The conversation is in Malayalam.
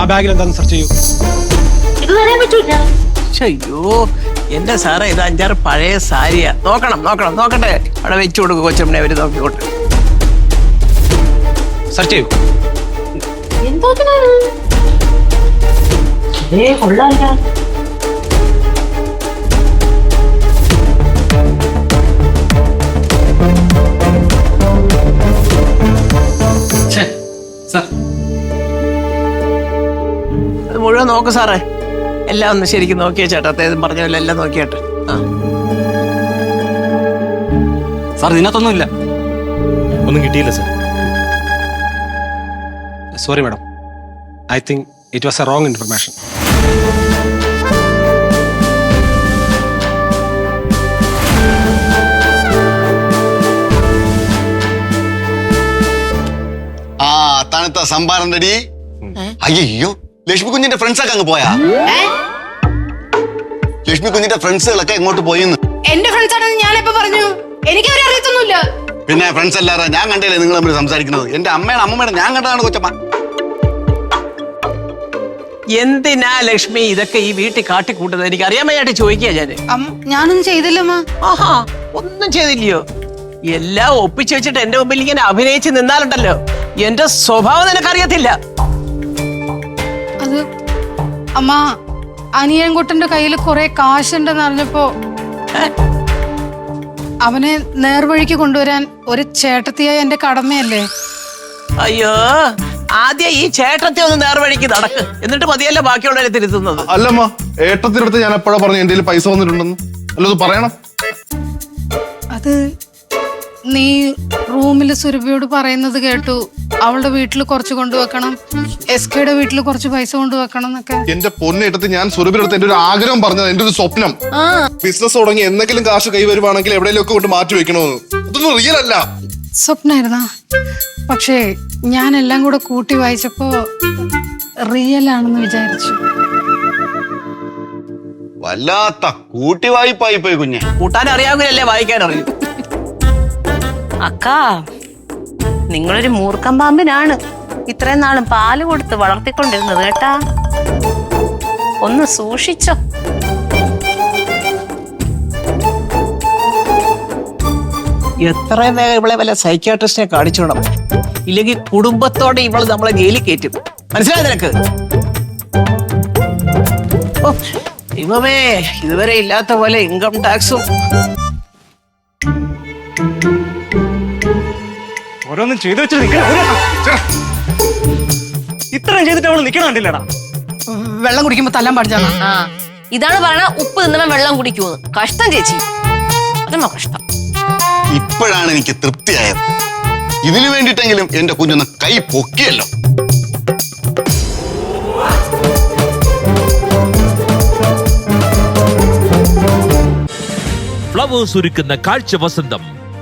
ആ ബാഗിൽ എന്താണെന്ന് സെർച്ച് ചെയ്യൂ. ഇത് തരാൻ പറ്റൂല. അയ്യോ എന്റെ സാറേ ഇത് അഞ്ചാറ് പഴയ സാരിയാ. നോക്കണം നോക്കണം നോക്കട്ടെ. അവിടെ വെച്ചു കൊടുക്കും കൊച്ചമ്മനെ അവർ നോക്കിക്കോട്ടെ സെർച്ച് ചെയ്യൂ. എന്തോത്തിനാണ് ഏ കൊള്ളാല്ല സാർ മുഴുവൻ നോക്ക് സാറേ. എല്ലാം ഒന്ന് ശരിക്കും നോക്കിയ ചേട്ടാ. അദ്ദേഹം പറഞ്ഞ പോലെ എല്ലാം നോക്കിയാട്ടെ. ആ. സാർ ഇതിനകത്തൊന്നും ഇല്ല ഒന്നും കിട്ടിയില്ല sir. Sorry madam I think it was a wrong information ആ തണുത്ത സംഭാരം റെഡി അയ്യോ ലക്ഷ്മി കുഞ്ഞിന്റെ ഫ്രണ്ട്സ് ഒക്കെ അങ്ങ് പോയാ? ലക്ഷ്മി കുഞ്ഞിന്റെ ഫ്രണ്ട്സുകളൊക്കെ എങ്ങോട്ട് പോയിന്ന്? എന്റെ ഫ്രണ്ട്സ് ആണെന്ന് ഞാൻ എപ്പോ പറഞ്ഞു? എനിക്ക് അവരെ അറിയത്തൊന്നുമില്ല. പിന്നെ ഫ്രണ്ട്സ് എല്ലാവരും ഞാൻ കണ്ടില്ലേ നിങ്ങൾ തമ്മിൽ സംസാരിക്കുന്നത്. എന്റെ അമ്മയുടെ അമ്മയുടെ ഞാൻ കണ്ടതാണ് കൊച്ചമ്മ. എന്തിനാ ലക്ഷ്മി ഇതൊക്കെ ഈ വീട്ടിൽ കാട്ടിക്കൂട്ടുന്നത്? എനിക്ക് അറിയാമയായിട്ട് ചോദിക്കുക ഞാൻ അമ്മ ഞാനൊന്നും ചെയ്തില്ലമ്മ ആഹാ ഒന്നും ചെയ്തില്ലയോ? എല്ലാം ഒപ്പിച്ചു വെച്ചിട്ട് എന്റെ മുമ്പിൽ ഇങ്ങനെ അഭിനയിച്ച് നിന്നാലുണ്ടല്ലോ. എന്റെ സ്വഭാവം നിനക്കറിയത്തില്ല. അമ്മ അനിയൻകുട്ടന്റെ കയ്യിൽ കുറെ കാശുണ്ടെന്ന് അറിഞ്ഞപ്പോ അവനെ നേർവഴിക്ക് കൊണ്ടുവരാൻ ഒരു ചേട്ടത്തിയായ എന്റെ കടമയല്ലേ? അയ്യോ ആദ്യം ഈ ചേട്ടത്തെ ഒന്ന് നേർവഴിക്ക് നടക്ക്. എന്നിട്ട് മതിയല്ല ബാക്കിയുള്ളവരെ തിരുത്തുന്നത് അല്ലമ്മ ഏട്ടത്തിനടുത്ത് ഞാൻ എപ്പോഴാ പറഞ്ഞു എന്റെ കയ്യിൽ പൈസ വന്നിട്ടുണ്ടെന്ന്? അല്ലത് പറയണം. അത് നീ റൂമിൽ സുരഭിയോട് പറയുന്നത് കേട്ടു. അവളുടെ വീട്ടിൽ കുറച്ച് കൊണ്ടുവെക്കണം. എസ് കെയുടെ വീട്ടിൽ കുറച്ച് പൈസ കൊണ്ടുവെക്കണം എന്നൊക്കെ. എന്റെ പൊന്നേട്ടത്ത് ഞാൻ സുരഭിനടുത്ത് എന്റെ ഒരു ആഗ്രഹം പറഞ്ഞത് എന്റെ ഒരു സ്വപ്നം. ബിസിനസ് തുടങ്ങി എന്തെങ്കിലും കാശ് കൈ വരുവാണെങ്കിൽ എവിടെയെങ്കിലും ഒക്കെ കൊണ്ട് മാറ്റി വെക്കണമെന്ന് ഇതൊന്നും റിയൽ അല്ല. സ്വപ്നായിരുന്ന? പക്ഷേ ഞാൻ എല്ലാം കൂടെ കൂട്ടി വായിച്ചപ്പോ റിയൽ ആണെന്ന് വിചാരിച്ചു. വല്ലാത്ത കൂട്ടി വായ്പായി പോയി കുഞ്ഞെ. കൂട്ടാൻ അറിയാവുകയല്ലേ വായിക്കാൻ അറിയൂ അക്കാ നിങ്ങളൊരു മൂർഖം പാമ്പിനാണ്. ഇത്രയും നാളും പാൽ കൊടുത്ത് വളർത്തിക്കൊണ്ടിരുന്നത് കേട്ടാ. ഒന്ന് സൂക്ഷിച്ചോ. എത്രയും വേഗം ഇവളെ വല്ല സൈക്യാട്രിസ്റ്റിനെ കാണിച്ചോണം ഇല്ലെങ്കിൽ കുടുംബത്തോടെ ഇവൾ നമ്മളെ ജയിലിൽ കയറ്റും. മനസ്സിലായി നിനക്ക്? ദൈവമേ ഇതുവരെ ഇല്ലാത്ത പോലെ ഇൻകം ടാക്സും ഓരോന്നും ചെയ്തു വെച്ചു നിൽക്കണം. ഇത്രയും ചെയ്തിട്ട് അവൾ നിൽക്കണം കണ്ടില്ലടാ. വെള്ളം കുടിക്കുമ്പോ തല്ലാൻ പാടിച്ചാണ് ആ ഇതാണ് പറയണ ഉപ്പ് തിന്നവൻ വെള്ളം കുടിക്കൂന്ന് കഷ്ടം ചേച്ചി. അതമ്മ കഷ്ടം. ഇപ്പോഴാണ് എനിക്ക് തൃപ്തിയായത്. ഇതിനു വേണ്ടിട്ടെങ്കിലും എന്റെ കുഞ്ഞൊന്ന് കൈ പൊക്കിയല്ലോ. ഫ്ലവേഴ്സ് ഒരുക്കുന്ന കാഴ്ച വസന്തം.